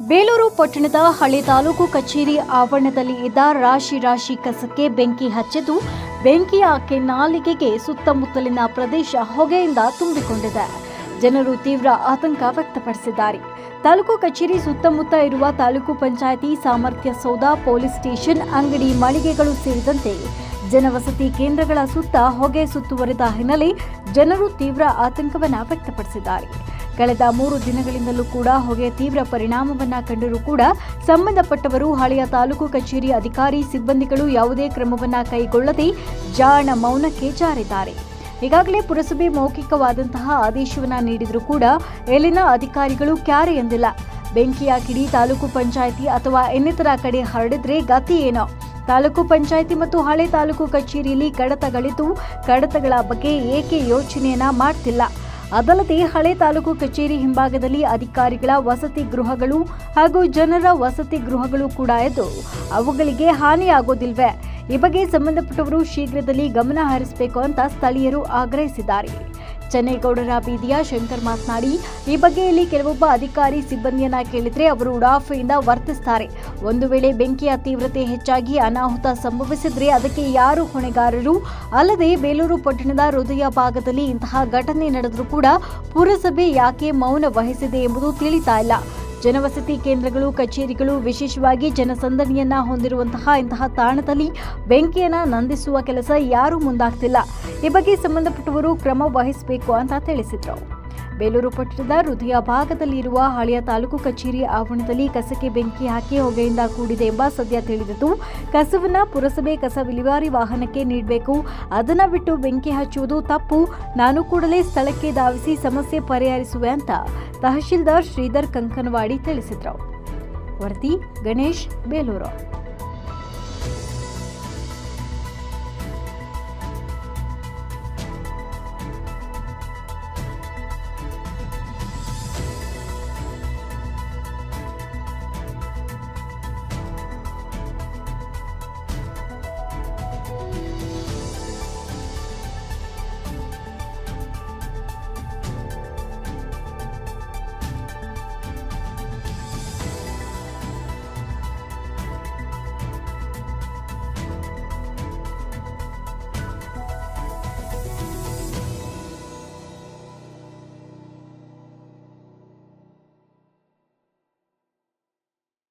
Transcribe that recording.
ಬೇಲೂರು ಪಟ್ಟಣದ ಹಳೆ ತಾಲೂಕು ಕಚೇರಿ ಆವರಣದಲ್ಲಿ ಇದ್ದ ರಾಶಿ ರಾಶಿ ಕಸಕ್ಕೆ ಬೆಂಕಿ ಹಚ್ಚಿದ್ದು ಬೆಂಕಿ ಆಕೆ ನಾಲಿಗೆಗೆ ಸುತ್ತಮುತ್ತಲಿನ ಪ್ರದೇಶ ಹೊಗೆಯಿಂದ ತುಂಬಿಕೊಂಡಿದೆ. ಜನರು ತೀವ್ರ ಆತಂಕ ವ್ಯಕ್ತಪಡಿಸಿದ್ದಾರೆ. ತಾಲೂಕು ಕಚೇರಿ ಸುತ್ತಮುತ್ತ ಇರುವ ತಾಲೂಕು ಪಂಚಾಯಿತಿ ಸಾಮರ್ಥ್ಯ ಸೌಧ, ಪೊಲೀಸ್ ಸ್ಟೇಷನ್, ಅಂಗಡಿ ಮಳಿಗೆಗಳು ಸೇರಿದಂತೆ ಜನವಸತಿ ಕೇಂದ್ರಗಳ ಸುತ್ತ ಹೊಗೆ ಸುತ್ತುವರಿದ ಹಿನ್ನೆಲೆ ಜನರು ತೀವ್ರ ಆತಂಕವನ್ನು ವ್ಯಕ್ತಪಡಿಸಿದ್ದಾರೆ. ಕಳೆದ ಮೂರು ದಿನಗಳಿಂದಲೂ ಕೂಡ ಹೊಗೆ ತೀವ್ರ ಪರಿಣಾಮವನ್ನ ಕಂಡರೂ ಕೂಡ ಸಂಬಂಧಪಟ್ಟವರು ಹಳೆಯ ತಾಲೂಕು ಕಚೇರಿ ಅಧಿಕಾರಿ ಸಿಬ್ಬಂದಿಗಳು ಯಾವುದೇ ಕ್ರಮವನ್ನ ಕೈಗೊಳ್ಳದೆ ಜಾಣ ಮೌನಕ್ಕೆ ಜಾರಿದ್ದಾರೆ. ಈಗಾಗಲೇ ಪುರಸಭೆ ಮೌಖಿಕವಾದಂತಹ ಆದೇಶವನ್ನ ನೀಡಿದರೂ ಕೂಡ ಎಲ್ಲಿನ ಅಧಿಕಾರಿಗಳು ಕ್ಯಾರೆ ಎಂದಿಲ್ಲ. ಬೆಂಕಿಯ ಕಿಡಿ ತಾಲೂಕು ಪಂಚಾಯಿತಿ ಅಥವಾ ಇನ್ನಿತರ ಕಡೆ ಹರಡಿದ್ರೆ ಗತಿ ಏನೋ? ತಾಲೂಕು ಪಂಚಾಯಿತಿ ಮತ್ತು ಹಳೆ ತಾಲೂಕು ಕಚೇರಿಯಲ್ಲಿ ಕಡತಗಳಿದ್ದು ಕಡತಗಳ ಬಗ್ಗೆ ಏಕೆ ಯೋಚನೆಯನ್ನ ಮಾಡ್ತಿಲ್ಲ? ಅದಲ್ಲದೆ ಹಳೆ ತಾಲೂಕು ಕಚೇರಿ ಹಿಂಭಾಗದಲ್ಲಿ ಅಧಿಕಾರಿಗಳ ವಸತಿ ಗೃಹಗಳು ಹಾಗೂ ಜನರ ವಸತಿ ಗೃಹಗಳು ಕೂಡ ಇದ್ದು ಅವುಗಳಿಗೆ ಹಾನಿಯಾಗೋದಿಲ್ವೆ? ಈ ಬಗ್ಗೆ ಸಂಬಂಧಪಟ್ಟವರು ಶೀಘ್ರದಲ್ಲಿ ಗಮನ ಹರಿಸಬೇಕು ಅಂತ ಸ್ಥಳೀಯರು ಆಗ್ರಹಿಸಿದ್ದಾರೆ. ಚೆನ್ನೇಗೌಡರ ಬೀದಿಯ ಶಂಕರ್ ಮಾತನಾಡಿ, ಈ ಬಗ್ಗೆ ಇಲ್ಲಿ ಕೆಲವೊಬ್ಬ ಅಧಿಕಾರಿ ಸಿಬ್ಬಂದಿಯನ್ನ ಕೇಳಿದ್ರೆ ಅವರು ಉಡಾಫೆಯಿಂದ ವರ್ತಿಸ್ತಾರೆ. ಒಂದು ವೇಳೆ ಬೆಂಕಿಯ ತೀವ್ರತೆ ಹೆಚ್ಚಾಗಿ ಅನಾಹುತ ಸಂಭವಿಸಿದ್ರೆ ಅದಕ್ಕೆ ಯಾರು ಹೊಣೆಗಾರರು? ಅಲ್ಲದೆ ಬೇಲೂರು ಪಟ್ಟಣದ ಹೃದಯ ಭಾಗದಲ್ಲಿ ಇಂತಹ ಘಟನೆ ನಡೆದರೂ ಕೂಡ ಪುರಸಭೆ ಯಾಕೆ ಮೌನ ವಹಿಸಿದೆ ಎಂಬುದು ತಿಳಿತಾ ಇಲ್ಲ. ಜನವಸತಿ ಕೇಂದ್ರಗಳು, ಕಚೇರಿಗಳು ವಿಶೇಷವಾಗಿ ಜನಸಂದಣಿಯನ್ನ ಹೊಂದಿರುವಂತಹ ಇಂತಹ ತಾಣದಲ್ಲಿ ಬೆಂಕಿಯನ್ನ ನಂದಿಸುವ ಕೆಲಸ ಯಾರೂ ಮುಂದಾಗ್ತಿಲ್ಲ. ಈ ಬಗ್ಗೆ ಸಂಬಂಧಪಟ್ಟವರು ಕ್ರಮ ವಹಿಸಬೇಕು ಅಂತ ತಿಳಿಸಿದ್ರು. ಬೇಲೂರು ಪಟ್ಟಣದ ಹೃದಯ ಭಾಗದಲ್ಲಿರುವ ಹಳೆಯ ತಾಲೂಕು ಕಚೇರಿ ಆವರಣದಲ್ಲಿ ಕಸಕ್ಕೆ ಬೆಂಕಿ ಹಾಕಿ ಹೊಗೆಯಿಂದ ಕೂಡಿದೆ ಎಂಬ ಸದ್ಯ ತಿಳಿದಿದ್ದು, ಕಸವನ್ನ ಪುರಸಭೆ ಕಸ ವಿಲೇವಾರಿ ವಾಹನಕ್ಕೆ ನೀಡಬೇಕು. ಅದನ್ನ ಬಿಟ್ಟು ಬೆಂಕಿ ಹಚ್ಚುವುದು ತಪ್ಪು. ನಾನು ಕೂಡಲೇ ಸ್ಥಳಕ್ಕೆ ಧಾವಿಸಿ ಸಮಸ್ಯೆ ಪರಿಹರಿಸುವೆ ಅಂತ ತಹಶೀಲ್ದಾರ್ ಶ್ರೀಧರ್ ಕಂಕನವಾಡಿ ತಿಳಿಸಿದರು. ವರದಿ ಗಣೇಶ್, ಬೇಲೂರು.